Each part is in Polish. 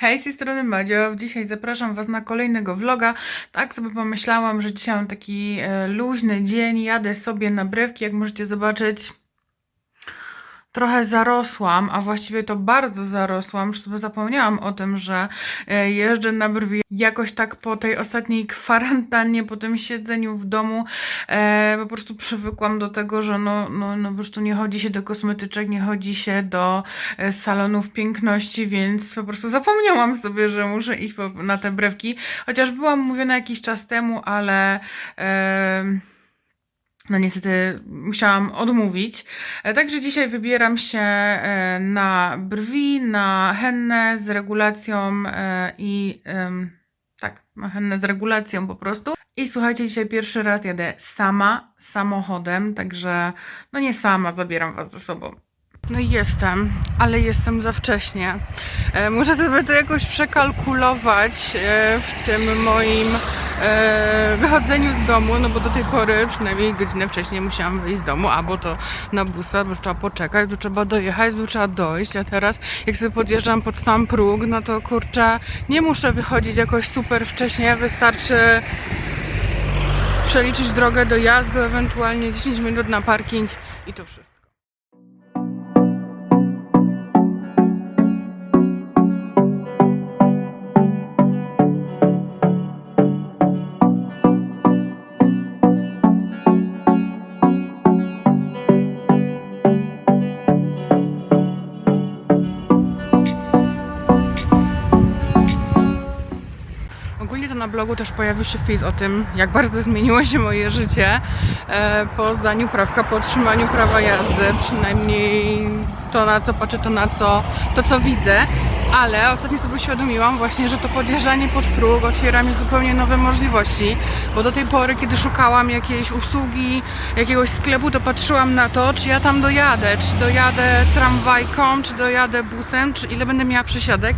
Hej, z tej strony Madzio. Dzisiaj zapraszam Was na kolejnego vloga. Tak sobie pomyślałam, że dzisiaj mam taki e, luźny dzień. Jadę sobie na brewki, jak możecie zobaczyć. Trochę zarosłam, a właściwie to bardzo zarosłam. Już sobie zapomniałam o tym, że e, jeżdżę na brwi. Jakoś tak po tej ostatniej kwarantannie, po tym siedzeniu w domu, e, po prostu przywykłam do tego, że no, no, no po prostu nie chodzi się do kosmetyczek, nie chodzi się do e, salonów piękności, więc po prostu zapomniałam sobie, że muszę iść na te brewki. Chociaż byłam mówiona jakiś czas temu, ale. em, no niestety musiałam odmówić. E, Także dzisiaj wybieram się e, na brwi, na hennę z regulacją e, i tak, na hennę z regulacją po prostu. I słuchajcie, dzisiaj pierwszy raz jadę sama, samochodem, także no nie sama, zabieram was ze sobą. No jestem, ale jestem za wcześnie. E, muszę sobie to jakoś przekalkulować e, w tym moim e, wychodzeniu z domu, no bo do tej pory przynajmniej godzinę wcześniej musiałam wyjść z domu, albo to na busa, bo trzeba poczekać, bo trzeba dojechać, bo trzeba dojść, a teraz jak sobie podjeżdżam pod sam próg, no to kurczę, nie muszę wychodzić jakoś super wcześnie, wystarczy przeliczyć drogę do jazdy, ewentualnie 10 minut na parking i to wszystko. To na blogu też pojawił się wpis o tym, jak bardzo zmieniło się moje życie e, po zdaniu prawka, po otrzymaniu prawa jazdy. Przynajmniej to na co patrzę, to na co, to co widzę. Ale ostatnio sobie uświadomiłam właśnie, że to podjeżdżanie pod próg otwiera mi zupełnie nowe możliwości, bo do tej pory, kiedy szukałam jakiejś usługi, jakiegoś sklepu, to patrzyłam na to, czy ja tam dojadę, czy dojadę tramwajką, czy dojadę busem, czy ile będę miała przesiadek.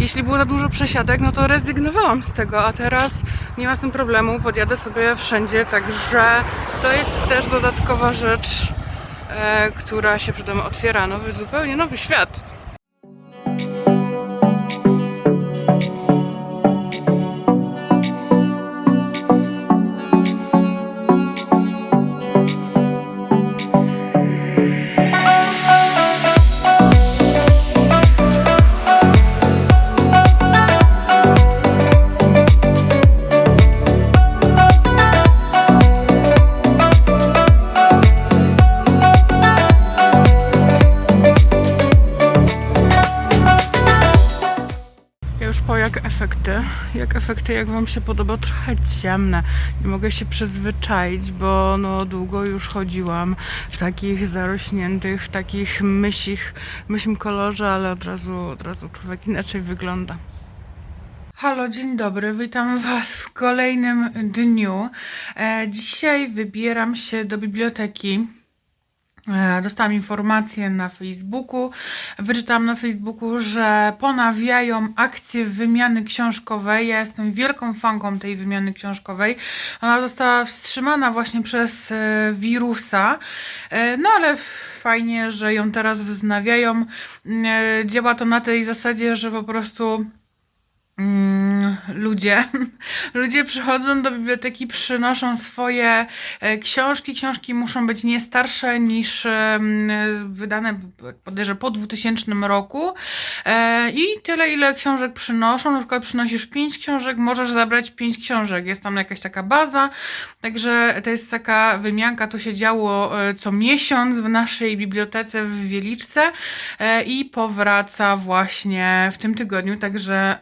Jeśli było za dużo przesiadek, no to rezygnowałam z tego, a teraz nie ma z tym problemu, podjadę sobie wszędzie, także to jest też dodatkowa rzecz, e, która się przede mną otwiera, nowy, zupełnie nowy świat. Efekty, jak efekty, jak Wam się podoba, trochę ciemne. Nie mogę się przyzwyczaić, bo no długo już chodziłam w takich zarośniętych, w takich mysich, mysim kolorze, ale od razu, od razu człowiek inaczej wygląda. Halo, dzień dobry, witam Was w kolejnym dniu. E, dzisiaj wybieram się do biblioteki. E, Dostałam informację na Facebooku. Wyczytałam na Facebooku, że ponawiają akcję wymiany książkowej. Ja jestem wielką fanką tej wymiany książkowej. Ona została wstrzymana właśnie przez e, wirusa. E, No ale fajnie, że ją teraz wznawiają. Działa to na tej zasadzie, że po prostu ludzie, ludzie przychodzą do biblioteki, przynoszą swoje e, książki. Książki muszą być nie starsze niż wydane, jak podejrzewam, po 2000 roku. E, I tyle, ile książek przynoszą. Na przykład przynosisz 5 książek, możesz zabrać 5 książek. Jest tam jakaś taka baza. Także to jest taka wymianka. To się działo e, co miesiąc w naszej bibliotece w Wieliczce i powraca właśnie w tym tygodniu. Także.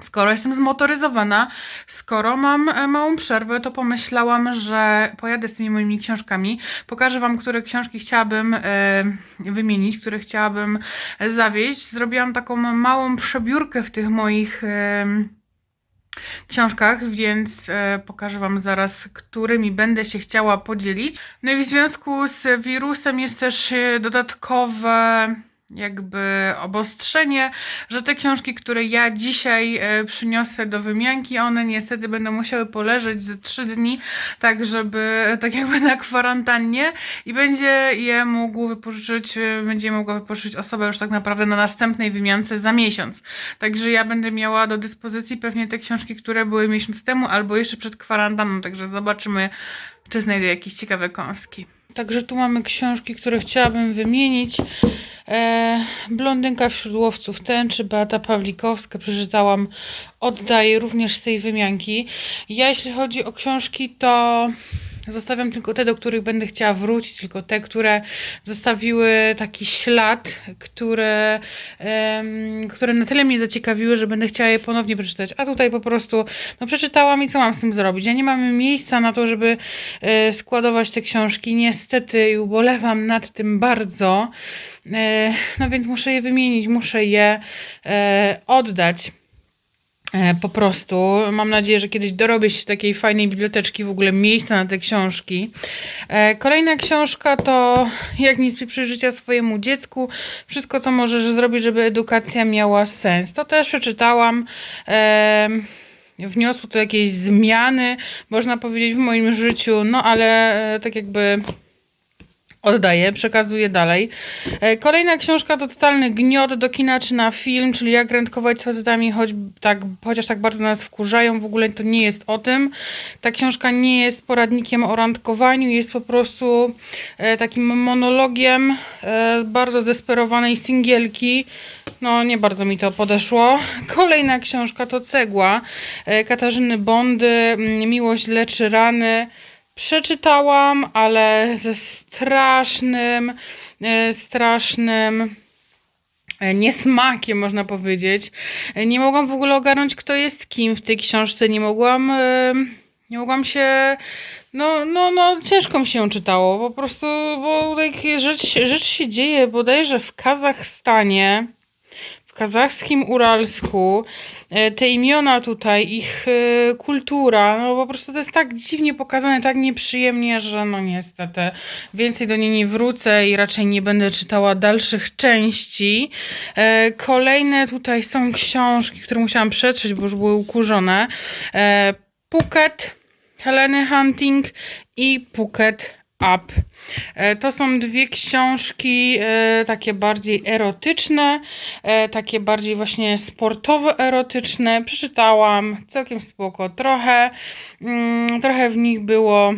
Skoro jestem zmotoryzowana, skoro mam e, małą przerwę, to pomyślałam, że pojadę z tymi moimi książkami. Pokażę Wam, które książki chciałabym e, wymienić, które chciałabym e, zawieźć. Zrobiłam taką małą przebiórkę w tych moich książkach, więc pokażę Wam zaraz, którymi będę się chciała podzielić. No i w związku z wirusem jest też dodatkowe jakby obostrzenie, że te książki, które ja dzisiaj e, przyniosę do wymianki, one niestety będą musiały poleżeć ze trzy dni, tak żeby, tak jakby na kwarantannie i będzie je mógł wypożyczyć, e, będzie mogła wypożyczyć osoba już tak naprawdę na następnej wymiance za miesiąc. Także ja będę miała do dyspozycji pewnie te książki, które były miesiąc temu albo jeszcze przed kwarantanną, także zobaczymy, czy znajdę jakieś ciekawe kąski. Także tu mamy książki, które chciałabym wymienić. E, Blondynka wśród łowców tęczy, Beata Pawlikowska, przeczytałam, oddaję również z tej wymianki. Ja jeśli chodzi o książki, to zostawiam tylko te, do których będę chciała wrócić, tylko te, które zostawiły taki ślad, które, em, które na tyle mnie zaciekawiły, że będę chciała je ponownie przeczytać. A tutaj po prostu no, przeczytałam i co mam z tym zrobić? Ja nie mam miejsca na to, żeby e, składować te książki. Niestety i ubolewam nad tym bardzo. E, no więc muszę je wymienić, muszę je e, oddać. E, Po prostu mam nadzieję, że kiedyś dorobię się takiej fajnej biblioteczki, w ogóle miejsca na te książki. E, Kolejna książka to Jak nie spieprzyć życia swojemu dziecku. Wszystko, co możesz zrobić, żeby edukacja miała sens. To też przeczytałam. Em, Wniosło to jakieś zmiany, można powiedzieć, w moim życiu, no ale e, tak jakby oddaję, przekazuję dalej. E, Kolejna książka to totalny gniot do kina czy na film, czyli jak randkować z facetami, choć tak, chociaż tak bardzo nas wkurzają. W ogóle to nie jest o tym. Ta książka nie jest poradnikiem o randkowaniu, jest po prostu e, takim monologiem e, bardzo zdesperowanej singielki. No, nie bardzo mi to podeszło. Kolejna książka to Cegła Katarzyny Bondy, mm, Miłość leczy rany. Przeczytałam, ale ze strasznym, e, strasznym e, niesmakiem, można powiedzieć. E, Nie mogłam w ogóle ogarnąć, kto jest kim w tej książce. Nie mogłam, nie mogłam się. No, no, no, ciężko mi się czytało. Po prostu, bo rzecz, rzecz się dzieje bodajże w Kazachstanie w kazachskim Uralsku, e, te imiona tutaj, ich e, kultura, no po prostu to jest tak dziwnie pokazane, tak nieprzyjemnie, że no niestety więcej do niej nie wrócę i raczej nie będę czytała dalszych części. E, Kolejne tutaj są książki, które musiałam przetrzeć, bo już były ukurzone. Phuket, Heleny Hunting i Phuket Up. E, To są dwie książki e, takie bardziej erotyczne, e, takie bardziej właśnie sportowo-erotyczne. Przeczytałam całkiem spoko trochę. Mm, Trochę w nich było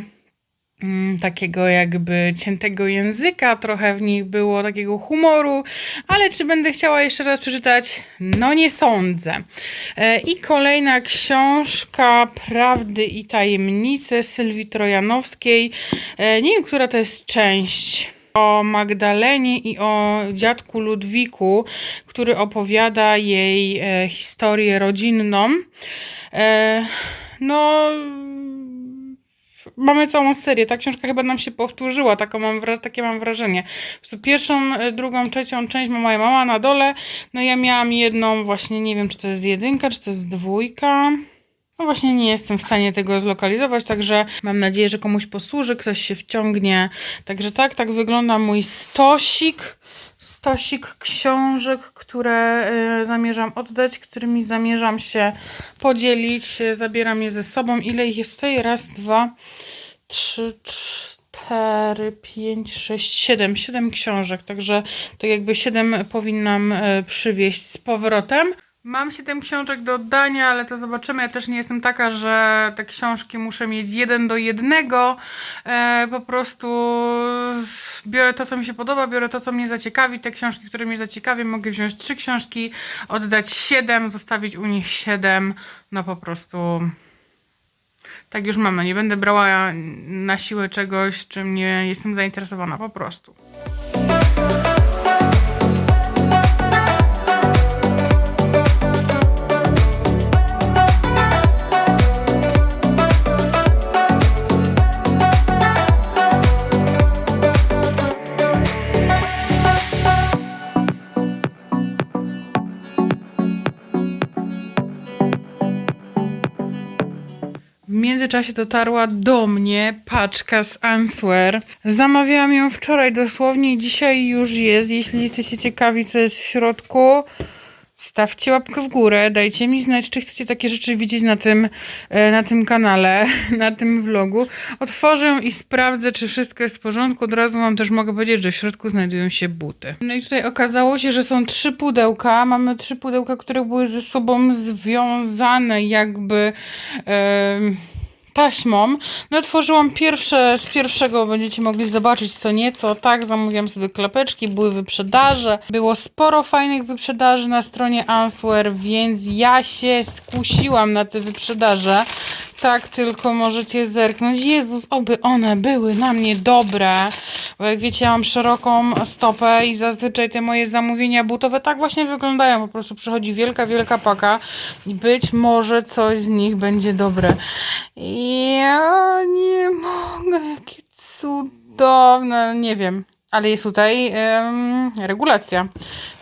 takiego jakby ciętego języka, trochę w nich było takiego humoru, ale czy będę chciała jeszcze raz przeczytać? No nie sądzę. E, I kolejna książka Prawdy i Tajemnice Sylwii Trojanowskiej. E, Nie wiem, która to jest część. O Magdalenie i o dziadku Ludwiku, który opowiada jej e, historię rodzinną. No, mamy całą serię. Ta książka chyba nam się powtórzyła, taką mam takie mam wrażenie. Pierwszą, e, drugą, trzecią część ma moja mama na dole. No ja miałam jedną właśnie, nie wiem czy to jest jedynka, czy to jest dwójka. No właśnie nie jestem w stanie tego zlokalizować, także mam nadzieję, że komuś posłuży, ktoś się wciągnie. Także tak, tak wygląda mój stosik. Stosik książek, które y, zamierzam oddać, którymi zamierzam się podzielić. Zabieram je ze sobą. Ile ich jest tutaj? Raz, dwa, trzy, cztery, pięć, sześć, siedem. Siedem książek, także tak jakby siedem powinnam y, przywieźć z powrotem. Mam 7 książek do oddania, ale to zobaczymy. Ja też nie jestem taka, że te książki muszę mieć jeden do jednego. E, po prostu biorę to, co mi się podoba, biorę to, co mnie zaciekawi. Te książki, które mnie zaciekawią, mogę wziąć trzy książki, oddać 7, zostawić u nich 7. No po prostu tak już mam. No nie będę brała na siłę czegoś, czym nie jestem zainteresowana. Po prostu. Międzyczasie dotarła do mnie paczka z Answer. Zamawiałam ją wczoraj dosłownie i dzisiaj już jest. Jeśli jesteście ciekawi, co jest w środku, stawcie łapkę w górę. Dajcie mi znać, czy chcecie takie rzeczy widzieć na tym, e, na tym kanale, na tym vlogu. Otworzę i sprawdzę, czy wszystko jest w porządku. Od razu wam też mogę powiedzieć, że w środku znajdują się buty. No i tutaj okazało się, że są trzy pudełka. Mamy trzy pudełka, które były ze sobą związane jakby... em, taśmą. No otworzyłam pierwsze, z pierwszego będziecie mogli zobaczyć co nieco. Tak, zamówiłam sobie klapeczki, były wyprzedaże. Było sporo fajnych wyprzedaży na stronie Answer, więc ja się skusiłam na te wyprzedaże. Tak, tylko możecie zerknąć. Jezus, oby one były na mnie dobre. Bo jak wiecie, ja mam szeroką stopę i zazwyczaj te moje zamówienia butowe tak właśnie wyglądają. Po prostu przychodzi wielka, wielka paka i być może coś z nich będzie dobre. Ja nie mogę, jakie cudowne. Nie wiem. Ale jest tutaj em, regulacja,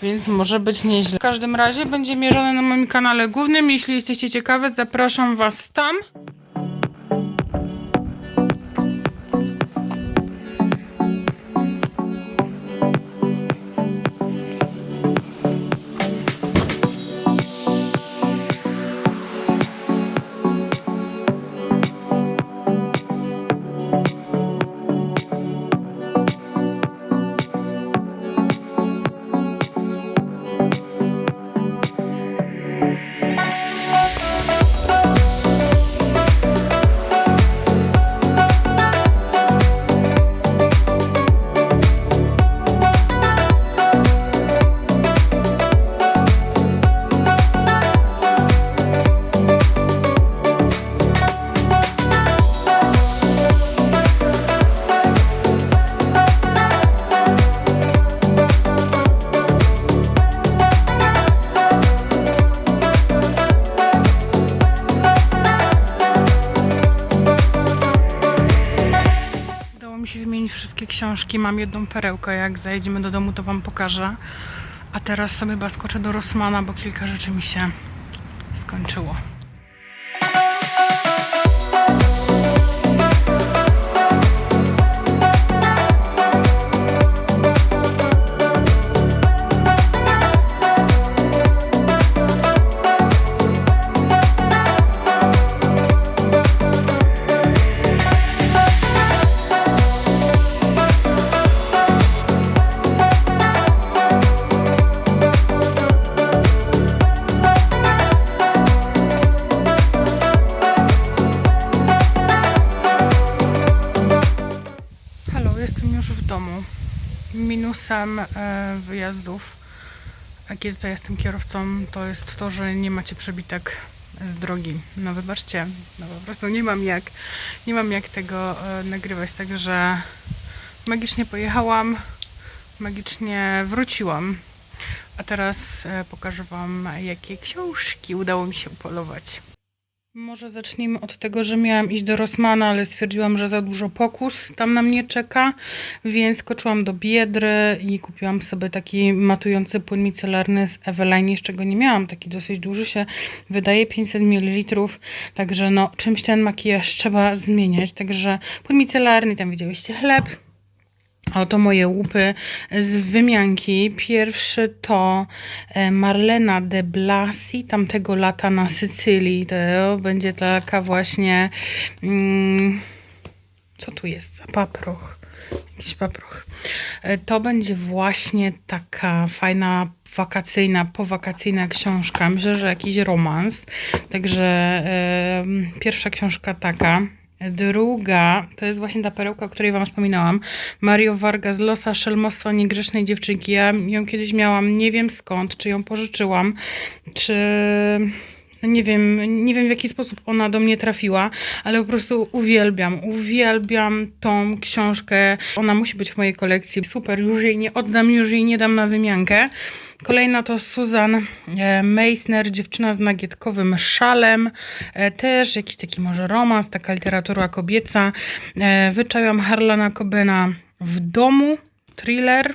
więc może być nieźle. W każdym razie będzie mierzone na moim kanale głównym. Jeśli jesteście ciekawe, zapraszam Was tam. Książki. Mam jedną perełkę. Jak zajedziemy do domu, to Wam pokażę. A teraz sobie chyba skoczę do Rossmana, bo kilka rzeczy mi się skończyło. Minusem e, wyjazdów, kiedy to jestem kierowcą, to jest to, że nie macie przebitek z drogi. No wybaczcie, no po prostu nie mam jak, nie mam jak tego e, nagrywać, także magicznie pojechałam, magicznie wróciłam. A teraz e, pokażę Wam, jakie książki udało mi się upolować. Może zacznijmy od tego, że miałam iść do Rossmana, ale stwierdziłam, że za dużo pokus tam na mnie czeka, więc skoczyłam do Biedry i kupiłam sobie taki matujący płyn micelarny z Eveline, z czego nie miałam, taki dosyć duży się wydaje, 500 ml, także no czymś ten makijaż trzeba zmieniać, także płyn micelarny, tam widziałyście chleb, Oto moje łupy z wymianki. Pierwszy to e, Marlena de Blasi, tamtego lata na Sycylii. To będzie taka właśnie. Mm, co tu jest za paproch? Jakiś paproch. E, To będzie właśnie taka fajna wakacyjna, powakacyjna książka. Myślę, że jakiś romans. Także e, pierwsza książka taka. Druga, to jest właśnie ta perełka, o której Wam wspominałam. Mario Vargas Losa, Szelmostwa Niegrzecznej Dziewczynki. Ja ją kiedyś miałam, nie wiem skąd, czy ją pożyczyłam, czy... No nie wiem, nie wiem w jaki sposób ona do mnie trafiła, ale po prostu uwielbiam, uwielbiam tą książkę. Ona musi być w mojej kolekcji. Super, już jej nie oddam, już jej nie dam na wymiankę. Kolejna to Susan e, Meissner, dziewczyna z nagietkowym szalem. E, też jakiś taki może romans, taka literatura kobieca. E, wyczaiłam Harlana Cobena w domu, thriller.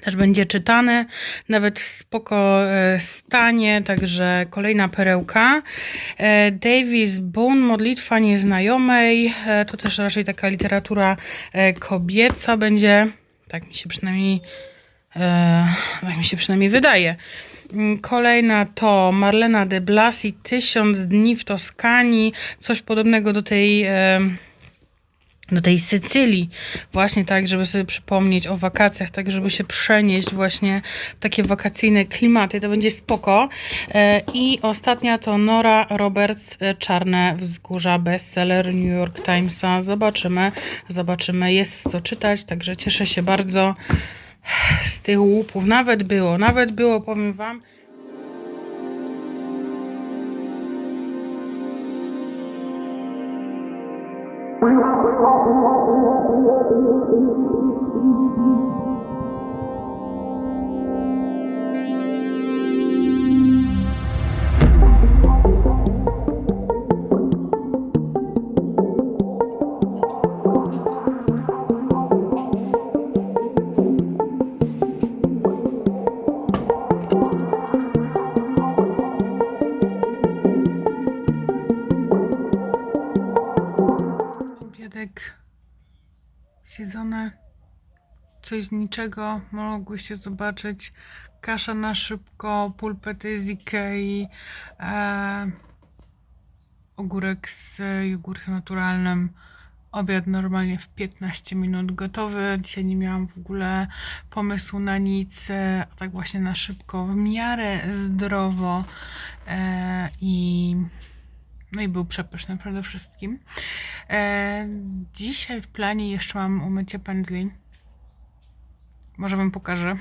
Też będzie czytany, nawet w spoko stanie, także kolejna perełka. Davis Boone, modlitwa nieznajomej, to też raczej taka literatura kobieca będzie, tak mi się przynajmniej, tak mi się przynajmniej wydaje. Mm, Kolejna to Marlena de Blasi, Tysiąc dni w Toskanii, coś podobnego do tej... E, do tej Sycylii, właśnie tak, żeby sobie przypomnieć o wakacjach, tak, żeby się przenieść właśnie w takie wakacyjne klimaty, to będzie spoko. E, I ostatnia to Nora Roberts, e, Czarne Wzgórza, bestseller New York Timesa. Zobaczymy, zobaczymy, jest co czytać, także cieszę się bardzo z tych łupów. Nawet było, nawet było, powiem Wam, coś z niczego. Mogłyście zobaczyć kasza na szybko, pulpety z Ikei, e, ogórek z jogurtem naturalnym. Obiad normalnie w 15 minut gotowy. Dzisiaj nie miałam w ogóle pomysłu na nic, e, a tak właśnie na szybko, w miarę zdrowo e, i no i był przepyszny przede wszystkim. E, dzisiaj w planie jeszcze mam umycie pędzli. Może wam pokażę,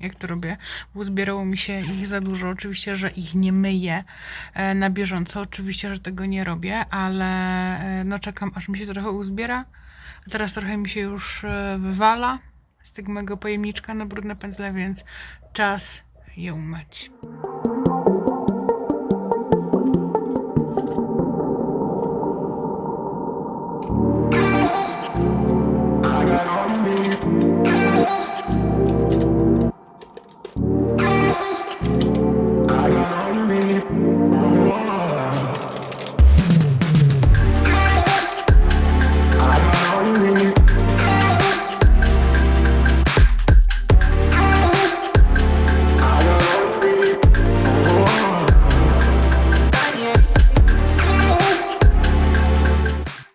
jak to robię. Bo uzbierało mi się ich za dużo. Oczywiście, że ich nie myję e, na bieżąco. Oczywiście, że tego nie robię, ale e, no czekam, aż mi się trochę uzbiera. A teraz trochę mi się już e, wywala z tego mojego pojemniczka na brudne pędzle, więc czas je umyć.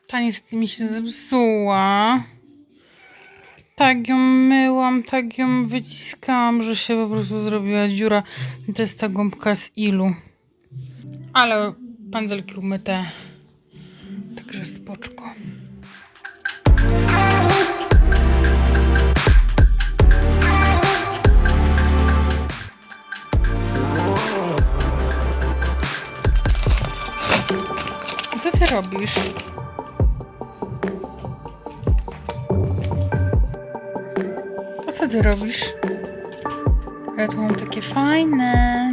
Ta niestety mi się zepsuła. Tak ją myłam, tak ją wyciskałam, że się po prostu zrobiła dziura. To jest ta gąbka z ilu. Ale pędzelki umyte. Także spoczko. Co ty robisz? Co ty robisz? Ja tu mam takie fajne.